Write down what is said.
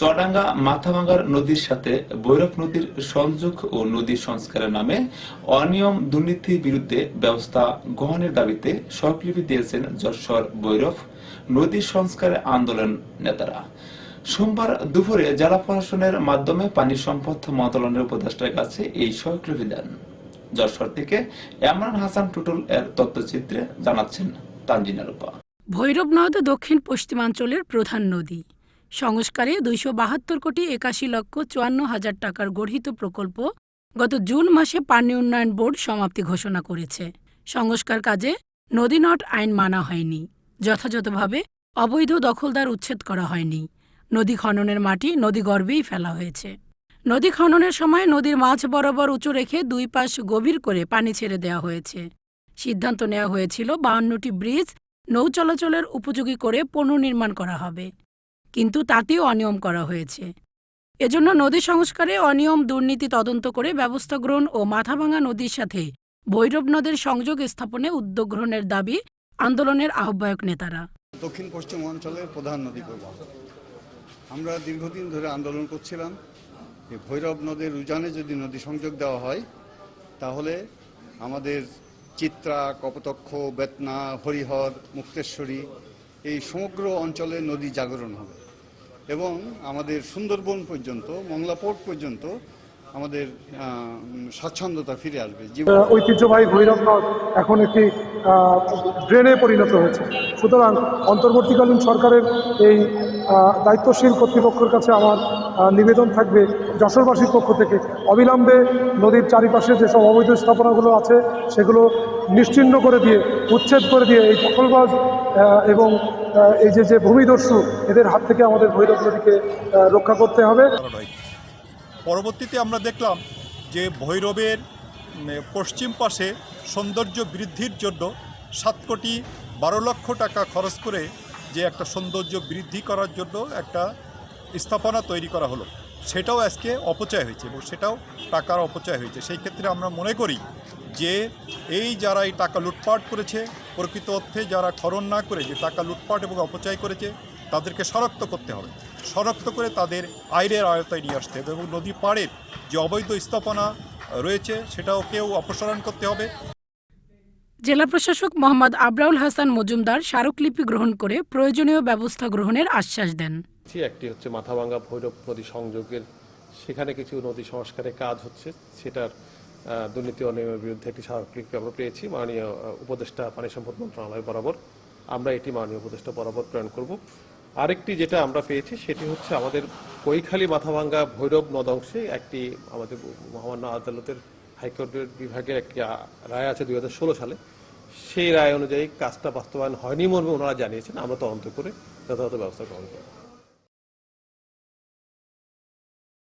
চডাঙ্গা মাথাভাঙ্গার নদীর সাথে ভৈরব নদীর সংযোগ ও নদী সংস্কারের নামে অনিয়ম দুর্নীতির বিরুদ্ধে ব্যবস্থা গ্রহণের দাবিতে স্বরলিপি দিয়েছেন যশোর ভৈরব নদী সংস্কারের আন্দোলন নেতারা। সোমবার দুপুরে জেলা প্রশাসনের মাধ্যমে পানি সম্পদ মন্ত্রণালয়ের উপদেষ্টার কাছে এই স্বরলিপি দেন। যশোর থেকে এমরান হাসান টুটুল এর তথ্যচিত্রে জানাচ্ছেন তানজিনা রূপা। ভৈরব নদ দক্ষিণ পশ্চিমাঞ্চলের প্রধান নদী। সংস্কারে দুইশো বাহাত্তর কোটি একাশি লক্ষ চুয়ান্ন হাজার টাকার গঠিত প্রকল্প গত জুন মাসে পানি উন্নয়ন বোর্ড সমাপ্তি ঘোষণা করেছে। সংস্কার কাজে নদী নট আইন মানা হয়নি। যথাযথভাবে অবৈধ দখলদার উচ্ছেদ করা হয়নি। নদী খননের মাটি নদী গর্ভেই ফেলা হয়েছে। নদী খননের সময় নদীর মাঝ বরাবর উঁচু রেখে দুই পাশ গভীর করে পানি ছেড়ে দেওয়া হয়েছে। সিদ্ধান্ত নেওয়া হয়েছিল বাহান্নটি ব্রিজ নৌ চলাচলের উপযোগী করে পুনর্নির্মাণ করা হবে। কিন্তু তাতেও অনিয়ম করা হয়েছে। এজন্য নদী সংস্কারে অনিয়ম দুর্নীতি তদন্ত করে ব্যবস্থা গ্রহণ ও মাথাভাঙা নদীর সাথে ভৈরব নদের সংযোগ স্থাপনে উদ্যোগ গ্রহণের দাবি আন্দোলনের আহ্বায়ক নেতারা। দক্ষিণ পশ্চিম অঞ্চলের প্রধান নদী প্রবাহ আমরা দীর্ঘদিন ধরে আন্দোলন করছিলাম যে ভৈরব নদের উজানে যদি নদী সংযোগ দেওয়া হয়, তাহলে আমাদের চিত্রা, কপতক্ষ, বেতনা, হরিহর, মুক্তেশ্বরী এই সমগ্র অঞ্চলে নদী জাগরণ হবে। এবং আমাদের সুন্দরবন পর্যন্ত মংলা পোর্ট পর্যন্ত আমাদের স্বাচ্ছন্দ্যতা ফিরে আসবে। ঐতিহ্যবাহী ভৈরব এখন একটি ড্রেনে পরিণত হয়েছে। সুতরাং অন্তর্বর্তীকালীন সরকারের এই দায়িত্বশীল কর্তৃপক্ষের কাছে আমার নিবেদন থাকবে যশোরবাসীর পক্ষ থেকে। অবিলম্বে নদীর চারিপাশে যেসব অবৈধ স্থাপনাগুলো আছে, সেগুলো নিশ্চিহ্ন করে দিয়ে, উচ্ছেদ করে দিয়ে এই দখলবাজ এবং এই যে যে ভূমিদস্যু, এদের হাত থেকে আমাদের ভৈরব নদীকে রক্ষা করতে হবে। পরবর্তীতে আমরা দেখলাম যে ভৈরবের পশ্চিম পাশে সৌন্দর্য বৃদ্ধির জন্য সাত কোটি বারো লক্ষ টাকা খরচ করে যে একটা সৌন্দর্য বৃদ্ধি করার জন্য একটা স্থাপনা তৈরি করা হলো। সেটাও আজকে অপচয় হয়েছে এবং সেটাও টাকার অপচয় হয়েছে। সেই ক্ষেত্রে আমরা মনে করি যে এই যারা এই টাকা লুটপাট করেছে, প্রকৃত অর্থে যারা খরণ না করে যে টাকা লুটপাট এবং অপচয় করেছে, তাদেরকে শনাক্ত করতে হবে। শনাক্ত করে তাদের আইনের আয়তায় নিয়ে আসতে হবে এবং নদী পাড়ের যে অবৈধ স্থাপনা রয়েছে সেটাও কেউ অপসারণ করতে হবে। জেলা প্রশাসক মোহাম্মদ আবরাউল হাসান মজুমদার স্মারকলিপি গ্রহণ করে প্রয়োজনীয় ব্যবস্থা গ্রহণের আশ্বাস দেন। একটি হচ্ছে মাথাভাঙ্গা ভৈরব নদী সংযোগের সেখানে কিছু নদী সংস্কারের কাজ হচ্ছে সেটার দুর্নীতি অনিয়মের বিরুদ্ধে একটি স্মারকলিপি আমরা পেয়েছি মাননীয় উপদেষ্টা পানি সম্পদ মন্ত্রণালয় বরাবর। আমরা এটি মাননীয় উপদেষ্টা বরাবর প্রেরণ করব। আরেকটি যেটা আমরা পেয়েছি, সেটি হচ্ছে আমাদের কৈখালি মাথাভাঙ্গা ভৈরব নদ অংশে একটি আমাদের মহামান্য আদালতের হাইকোর্টের বিভাগের একটি রায় আছে দু হাজার ষোলো সালে। সেই রায় অনুযায়ী কাজটা বাস্তবায়ন হয়নি মর্মে ওনারা জানিয়েছেন। আমরা তদন্ত করে যথাযথ ব্যবস্থা গ্রহণ করব।